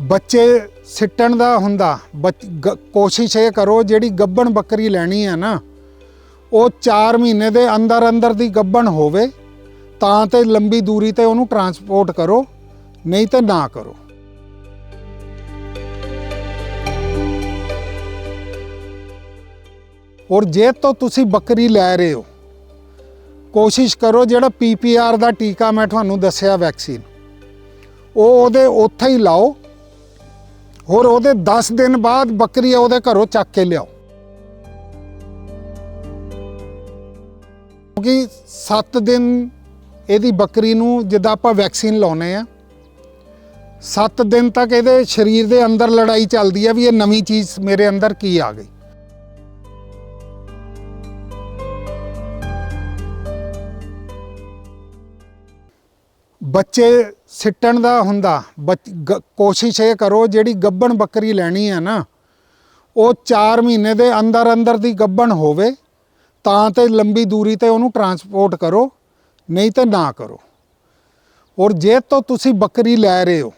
ਬੱਚੇ ਸਿੱਟਣ ਦਾ ਹੁੰਦਾ। ਬੱਚ- ਗ- ਕੋਸ਼ਿਸ਼ ਇਹ ਕਰੋ, ਜਿਹੜੀ ਗੱਬਣ ਬੱਕਰੀ ਲੈਣੀ ਹੈ ਨਾ, ਉਹ 4 ਮਹੀਨੇ ਦੇ ਅੰਦਰ ਅੰਦਰ ਦੀ ਗੱਬਣ ਹੋਵੇ, ਤਾਂ ਤੇ ਲੰਬੀ ਦੂਰੀ ਤੇ ਉਹਨੂੰ ਟਰਾਂਸਪੋਰਟ ਕਰੋ, ਨਹੀਂ ਤੇ ਨਾ ਕਰੋ। ਔਰ ਜੇ ਤੋਂ ਤੁਸੀਂ ਬੱਕਰੀ ਲੈ ਰਹੇ ਹੋ, ਕੋਸ਼ਿਸ਼ ਕਰੋ ਜਿਹੜਾ ਪੀਪੀਆਰ ਦਾ ਟੀਕਾ ਮੈਂ ਤੁਹਾਨੂੰ ਦੱਸਿਆ ਵੈਕਸੀਨ, ਉਹ ਉਹਦੇ ਉੱਥੇ ਹੀ ਲਾਓ ਹੋਰ ਉਹਦੇ 10 ਦਿਨ ਬਾਅਦ ਬੱਕਰੀ ਉਹਦੇ ਘਰੋਂ ਚੱਕ ਕੇ ਲਿਆਓ। ਕਿਉਂਕਿ 7 ਦਿਨ ਇਹਦੀ ਬੱਕਰੀ ਨੂੰ ਜਿੱਦਾਂ ਆਪਾਂ ਵੈਕਸੀਨ ਲਾਉਨੇ ਆ 7 ਦਿਨ ਤੱਕ ਇਹਦੇ ਸਰੀਰ ਦੇ ਅੰਦਰ ਲੜਾਈ ਚੱਲਦੀ ਹੈ ਵੀ ਇਹ ਨਵੀਂ ਚੀਜ਼ ਮੇਰੇ ਅੰਦਰ ਕੀ ਆ ਗਈ। ਬੱਚੇ ਸਿੱਟਣ ਦਾ ਹੁੰਦਾ। ਬੱਚ- ਗ- ਕੋਸ਼ਿਸ਼ ਇਹ ਕਰੋ, ਜਿਹੜੀ ਗੱਬਣ ਬੱਕਰੀ ਲੈਣੀ ਹੈ ਨਾ, ਉਹ 4 ਮਹੀਨੇ ਦੇ ਅੰਦਰ ਅੰਦਰ ਦੀ ਗੱਬਣ ਹੋਵੇ, ਤਾਂ ਤੇ ਲੰਬੀ ਦੂਰੀ ਤੇ ਉਹਨੂੰ ਟਰਾਂਸਪੋਰਟ ਕਰੋ, ਨਹੀਂ ਤੇ ਨਾ ਕਰੋ। ਔਰ ਜੇ ਤੋਂ ਤੁਸੀਂ ਬੱਕਰੀ ਲੈ ਰਹੇ ਹੋ,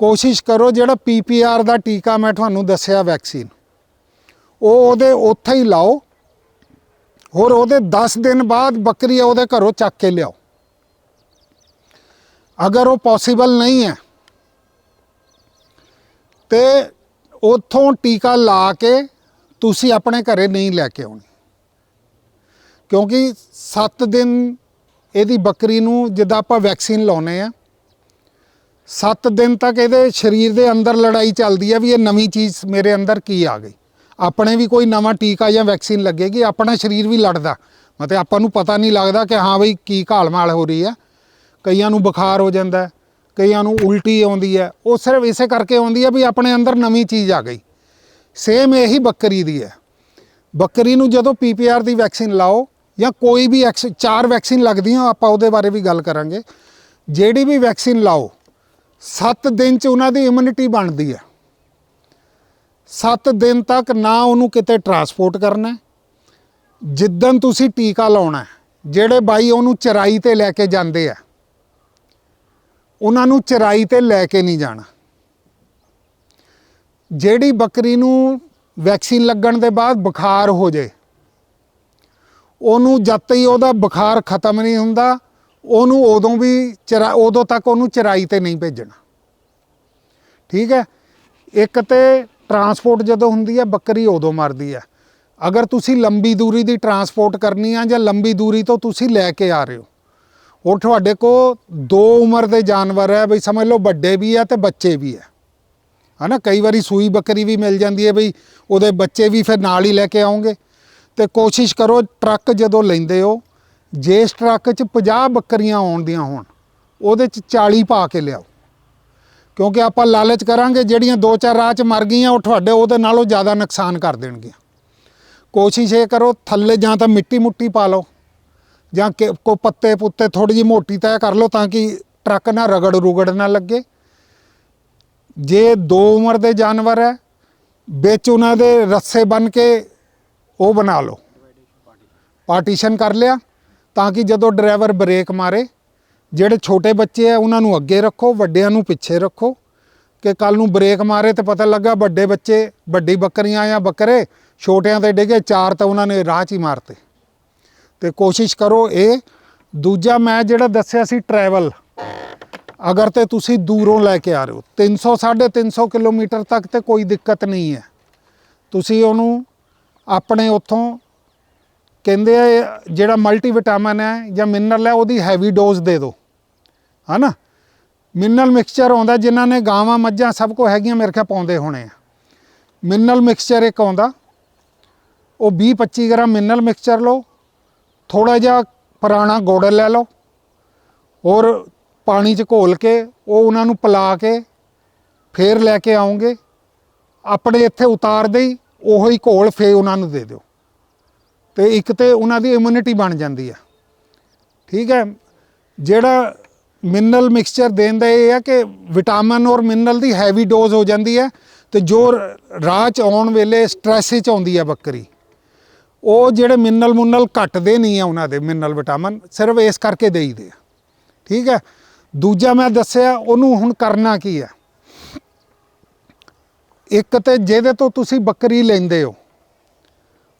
ਕੋਸ਼ਿਸ਼ ਕਰੋ ਜਿਹੜਾ ਪੀਪੀਆਰ ਦਾ ਟੀਕਾ ਮੈਂ ਤੁਹਾਨੂੰ ਦੱਸਿਆ ਵੈਕਸੀਨ, ਉਹ ਉਹਦੇ ਉੱਥੇ ਹੀ ਲਾਓ, ਹੋਰ ਉਹਦੇ 10 ਦਿਨ ਬਾਅਦ ਬੱਕਰੀ ਉਹਦੇ ਘਰੋਂ ਚੱਕ ਕੇ ਲਿਆਓ। ਅਗਰ ਉਹ ਪੋਸੀਬਲ ਨਹੀਂ ਹੈ, ਤੇ ਉਥੋਂ ਟੀਕਾ ਲਾ ਕੇ ਤੁਸੀਂ ਆਪਣੇ ਘਰੇ ਨਹੀਂ ਲੈ ਕੇ ਆਉਣੀ। ਕਿਉਂਕਿ 7 ਦਿਨ ਇਹਦੀ ਬੱਕਰੀ ਨੂੰ ਜਿੱਦਾਂ ਆਪਾਂ ਵੈਕਸੀਨ ਲਾਉਨੇ ਆ 7 ਦਿਨ ਤੱਕ ਇਹਦੇ ਸਰੀਰ ਦੇ ਅੰਦਰ ਲੜਾਈ ਚੱਲਦੀ ਹੈ ਵੀ ਇਹ ਨਵੀਂ ਚੀਜ਼ ਮੇਰੇ ਅੰਦਰ ਕੀ ਆ ਗਈ। ਆਪਣੇ ਵੀ ਕੋਈ ਨਵਾਂ ਟੀਕਾ ਜਾਂ ਵੈਕਸੀਨ ਲੱਗੇਗੀ, ਆਪਣਾ ਸਰੀਰ ਵੀ ਲੜਦਾ। ਮਤਲਬ ਆਪਾਂ ਨੂੰ ਪਤਾ ਨਹੀਂ ਲੱਗਦਾ ਕਿ ਹਾਂ ਬਈ ਕੀ ਘਾਲ-ਮਾਲ ਹੋ ਰਹੀ ਹੈ। ਕਈਆਂ ਨੂੰ ਬੁਖਾਰ ਹੋ ਜਾਂਦਾ ਕਈਆਂ ਨੂੰ ਉਲਟੀ ਆਉਂਦੀ ਹੈ। ਉਹ ਸਿਰਫ ਇਸੇ ਕਰਕੇ ਆਉਂਦੀ ਹੈ ਵੀ ਆਪਣੇ ਅੰਦਰ ਨਵੀਂ ਚੀਜ਼ ਆ ਗਈ। ਸੇਮ ਇਹੀ ਬੱਕਰੀ ਦੀ ਹੈ। ਬੱਕਰੀ ਨੂੰ ਜਦੋਂ ਪੀਪੀਆਰ ਦੀ ਵੈਕਸੀਨ ਲਾਓ ਜਾਂ ਕੋਈ ਵੀ ਐਕਸ ਚਾਰ ਵੈਕਸੀਨ ਲੱਗਦੀਆਂ, ਆਪਾਂ ਉਹਦੇ ਬਾਰੇ ਵੀ ਗੱਲ ਕਰਾਂਗੇ। ਜਿਹੜੀ ਵੀ ਵੈਕਸੀਨ ਲਾਓ 7 ਦਿਨ ਚ ਉਹਨਾਂ ਦੀ ਇਮਿਊਨਿਟੀ ਬਣਦੀ ਹੈ। 7 ਦਿਨ ਤੱਕ ਨਾ ਉਹਨੂੰ ਕਿਤੇ ਟਰਾਂਸਪੋਰਟ ਕਰਨਾ ਹੈ। ਜਿੱਦਣ ਤੁਸੀਂ ਟੀਕਾ ਲਾਉਣਾ ਜਿਹੜੇ ਬਾਈ ਉਹਨੂੰ ਚਰਾਈ ਤੇ ਲੈ ਕੇ ਜਾਂਦੇ ਆ ਉਹਨਾਂ ਨੂੰ ਚਰਾਈ ਤੇ ਲੈ ਕੇ ਨਹੀਂ ਜਾਣਾ। ਜਿਹੜੀ ਬੱਕਰੀ ਨੂੰ ਵੈਕਸੀਨ ਲੱਗਣ ਦੇ ਬਾਅਦ ਬੁਖਾਰ ਹੋ ਜੇ, ਉਹਨੂੰ ਜਦ ਤੱਕ ਉਹਦਾ ਬੁਖਾਰ ਖਤਮ ਨਹੀਂ ਹੁੰਦਾ, ਉਹਨੂੰ ਉਦੋਂ ਵੀ ਚਰਾ, ਉਦੋਂ ਤੱਕ ਉਹਨੂੰ ਚਰਾਈ ਤੇ ਨਹੀਂ ਭੇਜਣਾ। ਠੀਕ ਹੈ? ਇੱਕ ਤੇ ਟਰਾਂਸਪੋਰਟ ਜਦੋਂ ਹੁੰਦੀ ਹੈ, ਬੱਕਰੀ ਉਦੋਂ ਮਰਦੀ ਹੈ। ਅਗਰ ਤੁਸੀਂ ਲੰਬੀ ਦੂਰੀ ਦੀ ਟਰਾਂਸਪੋਰਟ ਕਰਨੀ ਆ ਜਾਂ ਲੰਬੀ ਦੂਰੀ ਤੋਂ ਤੁਸੀਂ ਲੈ ਕੇ ਆ ਰਹੇ ਹੋ ਉਹ ਤੁਹਾਡੇ ਕੋ ਦੋ ਉਮਰ ਦੇ ਜਾਨਵਰ ਹੈ, ਬਈ ਸਮਝ ਲਓ ਵੱਡੇ ਵੀ ਆ ਤੇ ਬੱਚੇ ਵੀ ਹੈ। ਹਨਾ, ਕਈ ਵਾਰੀ ਸੂਈ ਬੱਕਰੀ ਵੀ ਮਿਲ ਜਾਂਦੀ ਹੈ ਬਈ, ਉਹਦੇ ਬੱਚੇ ਵੀ ਫਿਰ ਨਾਲ ਹੀ ਲੈ ਕੇ ਆਉਂਗੇ। ਤੇ ਕੋਸ਼ਿਸ਼ ਕਰੋ ਟਰੱਕ ਜਦੋਂ ਲੈਂਦੇ ਹੋ ਜੇ ਟਰੱਕ 'ਚ 50 ਬੱਕਰੀਆਂ ਆਉਣ ਦੀਆਂ ਹੋਣ, ਉਹਦੇ 'ਚ 40 ਪਾ ਕੇ ਲਿਆਓ। ਕਿਉਂਕਿ ਆਪਾਂ ਲਾਲਚ ਕਰਾਂਗੇ, ਜਿਹੜੀਆਂ ਦੋ ਚਾਰ ਰਾਹ 'ਚ ਮਰ ਗਈਆਂ, ਉਹ ਤੁਹਾਡੇ, ਉਹਦੇ ਨਾਲੋਂ ਜ਼ਿਆਦਾ ਨੁਕਸਾਨ ਕਰ ਦੇਣਗੀਆਂ। ਕੋਸ਼ਿਸ਼ ਇਹ ਕਰੋ, ਥੱਲੇ ਜਾਂ ਤਾਂ ਮਿੱਟੀ ਮੁੱਟੀ ਪਾ ਲਓ। ਜਾਂ ਕਿ ਕੋ ਪੱਤੇ ਪੁੱਤੇ ਥੋੜੀ ਜਿਹੀ ਮੋਟੀ ਤੈਅ ਕਰ ਲਓ ਤਾਂ ਕਿ ਟਰੱਕ ਨਾ ਰਗੜ ਰੁਗੜ ਨਾ ਲੱਗੇ। ਜੇ ਦੋ ਉਮਰ ਦੇ ਜਾਨਵਰ ਹੈ, ਵਿੱਚ ਉਹਨਾਂ ਦੇ ਰੱਸੇ ਬਨ ਕੇ ਉਹ ਬਣਾ ਲਓ। ਪਾਰਟੀਸ਼ਨ ਕਰ ਲਿਆ ਤਾਂ ਕਿ ਜਦੋਂ ਡਰਾਈਵਰ ਬ੍ਰੇਕ ਮਾਰੇ, ਜਿਹੜੇ ਛੋਟੇ ਬੱਚੇ ਆ ਉਹਨਾਂ ਨੂੰ ਅੱਗੇ ਰੱਖੋ, ਵੱਡਿਆਂ ਨੂੰ ਪਿੱਛੇ ਰੱਖੋ। ਕਿ ਕੱਲ ਨੂੰ ਬ੍ਰੇਕ ਮਾਰੇ ਤੇ ਪਤਾ ਲੱਗਾ ਵੱਡੇ ਬੱਚੇ, ਵੱਡੀ ਬੱਕਰੀਆਂ ਜਾਂ ਬੱਕਰੇ ਛੋਟਿਆਂ ਤੇ ਡਿੱਗੇ, ਚਾਰ ਤਾਂ ਉਹਨਾਂ ਨੇ ਰਾਹ 'ਚ ਹੀ ਮਾਰਤੇ। ਤੇ ਕੋਸ਼ਿਸ਼ ਕਰੋ ਇਹ। ਦੂਜਾ ਮੈਂ ਜਿਹੜਾ ਦੱਸਿਆ ਸੀ ਟਰੈਵਲ ਅਗਰ ਤੇ ਤੁਸੀਂ ਦੂਰੋਂ ਲੈ ਕੇ ਆ ਰਹੇ ਹੋ 300 350 ਕਿਲੋਮੀਟਰ ਤੱਕ ਤੇ ਕੋਈ ਦਿੱਕਤ ਨਹੀਂ ਹੈ। ਤੁਸੀਂ ਉਹਨੂੰ ਆਪਣੇ ਉੱਥੋਂ ਕਹਿੰਦੇ ਆ, ਜਿਹੜਾ ਮਲਟੀਵਿਟਾਮਿਨ ਹੈ ਜਾਂ ਮਿਨਰਲ ਹੈ, ਉਹਦੀ ਹੈਵੀ ਡੋਜ਼ ਦੇ ਦਿਓ। ਹਨਾ? ਮਿਨਰਲ ਮਿਕਸਚਰ ਆਉਂਦਾ, ਜਿਨ੍ਹਾਂ ਨੇ ਗਾਵਾਂ, ਮੱਝਾਂ ਸਭ ਕੋ ਹੈਗੀਆਂ ਮੇਰੇ ਖਿਆ ਪਾਉਂਦੇ ਹੋਣੇ ਆ। ਮਿਨਰਲ ਮਿਕਸਚਰ ਇੱਕ ਆਉਂਦਾ, ਉਹ 20 25 ਗ੍ਰਾਮ ਮਿਨਰਲ ਮਿਕਸਚਰ ਲਓ ਥੋੜਾ ਜਿਹਾ ਪੁਰਾਣਾ ਗੁੜ ਲੈ ਲਓ ਔਰ ਪਾਣੀ 'ਚ ਘੋਲ ਕੇ ਉਹ ਉਹਨਾਂ ਨੂੰ ਪਿਲਾ ਕੇ ਫੇਰ ਲੈ ਕੇ ਆਉਂਗੇ ਆਪਣੇ ਇੱਥੇ ਉਤਾਰਦੇ ਹੀ ਉਹੋ ਹੀ ਘੋਲ ਫੇ ਉਹਨਾਂ ਨੂੰ ਦੇ ਦਿਓ। ਤੇ ਇੱਕ ਤੇ ਉਹਨਾਂ ਦੀ ਇਮਿਊਨਿਟੀ ਬਣ ਜਾਂਦੀ ਆ। ਠੀਕ ਹੈ? ਜਿਹੜਾ ਮਿਨਰਲ ਮਿਕਸਚਰ ਦੇਣ ਦਾ ਇਹ ਹੈ ਕਿ ਵਿਟਾਮਿਨ ਔਰ ਮਿਨਰਲ ਦੀ ਹੈਵੀ ਡੋਜ਼ ਹੋ ਜਾਂਦੀ ਹੈ ਤੇ ਜੋ ਰਾਹ ਚ ਆਉਣ ਵੇਲੇ ਸਟ੍ਰੈਸ ਚ ਆਉਂਦੀ ਹੈ ਬੱਕਰੀ। ਉਹ ਜਿਹੜੇ ਮਿਨਰਲ ਮੁਨਰਲ ਘਟਦੇ ਨਹੀਂ ਆ ਉਹਨਾਂ ਦੇ ਮਿਨਰਲ ਵਿਟਾਮਿਨ, ਸਿਰਫ ਇਸ ਕਰਕੇ ਦੇਈਦੇ ਆ। ਠੀਕ ਹੈ? ਦੂਜਾ ਮੈਂ ਦੱਸਿਆ, ਉਹਨੂੰ ਹੁਣ ਕਰਨਾ ਕੀ ਹੈ ਇੱਕ ਤੇ ਜਿਹਦੇ ਤੋਂ ਤੁਸੀਂ ਬੱਕਰੀ ਲੈਂਦੇ ਹੋ,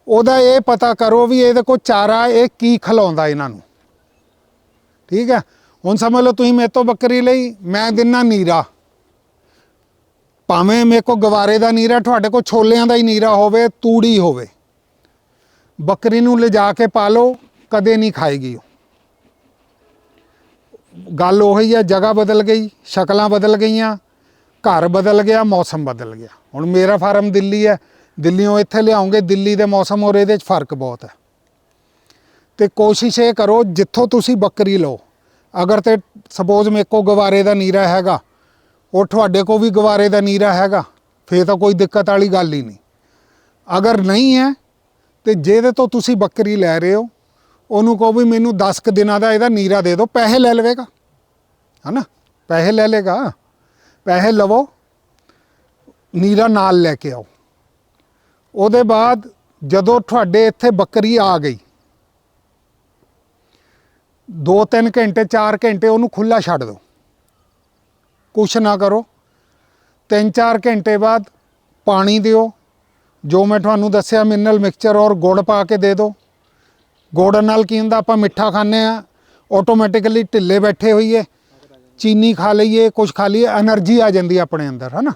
ਉਹਦਾ ਇਹ ਪਤਾ ਕਰੋ ਵੀ ਇਹਦੇ ਕੋਲ ਚਾਰਾ, ਇਹ ਕੀ ਖਿਲਾਉਂਦਾ ਇਹਨਾਂ ਨੂੰ। ਠੀਕ ਹੈ? ਹੁਣ ਸਮਝ ਲਓ ਤੁਸੀਂ ਮੇਰੇ ਤੋਂ ਬੱਕਰੀ ਲਈ, ਮੈਂ ਦਿਨਾ ਨੀਰਾ। ਭਾਵੇਂ ਮੇਰੇ ਕੋ ਗਵਾਰੇ ਦਾ ਨੀਰਾ, ਤੁਹਾਡੇ ਕੋ ਛੋਲਿਆਂ ਦਾ ਹੀ ਨੀਰਾ ਹੋਵੇ, ਤੂੜੀ ਹੋਵੇ। ਬੱਕਰੀ ਨੂੰ ਲਿਜਾ ਕੇ ਪਾਲੋ, ਕਦੇ ਨਹੀਂ ਖਾਏਗੀ ਉਹ। ਗੱਲ ਉਹੀ ਹੈ ਜਗ੍ਹਾ ਬਦਲ ਗਈ, ਸ਼ਕਲਾਂ ਬਦਲ ਗਈਆਂ, ਘਰ ਬਦਲ ਗਿਆ, ਮੌਸਮ ਬਦਲ ਗਿਆ। ਹੁਣ ਮੇਰਾ ਫਾਰਮ ਦਿੱਲੀ ਹੈ ਦਿੱਲੀੋਂ ਇੱਥੇ ਲਿਆਉਂਗੇ, ਦਿੱਲੀ ਦੇ ਮੌਸਮ ਔਰ ਇਹਦੇ 'ਚ ਫ਼ਰਕ ਬਹੁਤ ਹੈ। ਤੇ ਕੋਸ਼ਿਸ਼ ਇਹ ਕਰੋ, ਜਿੱਥੋਂ ਤੁਸੀਂ ਬੱਕਰੀ ਲਓ, ਅਗਰ ਤੇ ਸਪੋਜ਼ ਮੇਰੇ ਕੋ ਗਵਾਰੇ ਦਾ ਨੀਰਾ ਹੈਗਾ, ਉਹ ਤੁਹਾਡੇ ਕੋ ਵੀ ਗਵਾਰੇ ਦਾ ਨੀਰਾ ਹੈਗਾ, ਫੇਰ ਤਾਂ ਕੋਈ ਦਿੱਕਤ ਵਾਲੀ ਗੱਲ ਹੀ ਨਹੀਂ। ਅਗਰ ਨਹੀਂ ਹੈ ਤੇ ਜਿਹਦੇ ਤੋਂ ਤੁਸੀਂ ਬੱਕਰੀ ਲੈ ਰਹੇ ਹੋ, ਉਹਨੂੰ ਕਹੋ ਵੀ ਮੈਨੂੰ 10 ਕੁ ਦਿਨਾਂ ਦਾ ਇਹਦਾ ਨੀਰਾ ਦੇ ਦਿਓ, ਪੈਸੇ ਲੈ ਲਵੇਗਾ। ਹਨਾ? ਪੈਸੇ ਲੈ ਲੇਗਾ ਪੈਸੇ ਲਵੋ, ਨੀਰਾ ਨਾਲ ਲੈ ਕੇ ਆਓ। ਉਹਦੇ ਬਾਅਦ ਜਦੋਂ ਤੁਹਾਡੇ ਇੱਥੇ ਬੱਕਰੀ ਆ ਗਈ 2-3 ਘੰਟੇ 4 ਘੰਟੇ ਉਹਨੂੰ ਖੁੱਲਾ ਛੱਡ ਦਿਓ। ਕੁਛ ਨਾ ਕਰੋ। 3-4 ਘੰਟੇ ਬਾਅਦ ਪਾਣੀ ਦਿਓ। ਜੋ ਮੈਂ ਤੁਹਾਨੂੰ ਦੱਸਿਆ ਮਿਨਰਲ ਮਿਕਸਚਰ ਔਰ ਗੁੜ ਪਾ ਕੇ ਦੇ ਦਿਓ। ਗੁੜ ਨਾਲ ਕੀ ਹੁੰਦਾ, ਆਪਾਂ ਮਿੱਠਾ ਖਾਂਦੇ ਆ ਆਟੋਮੈਟਿਕਲੀ ਢਿੱਲੇ ਬੈਠੇ ਹੋਈਏ, ਚੀਨੀ ਖਾ ਲਈਏ ਕੁਝ ਖਾ ਲਈਏ એનર્ਜੀ ਆ ਜਾਂਦੀ ਆਪਣੇ ਅੰਦਰ, ਹਨਾ?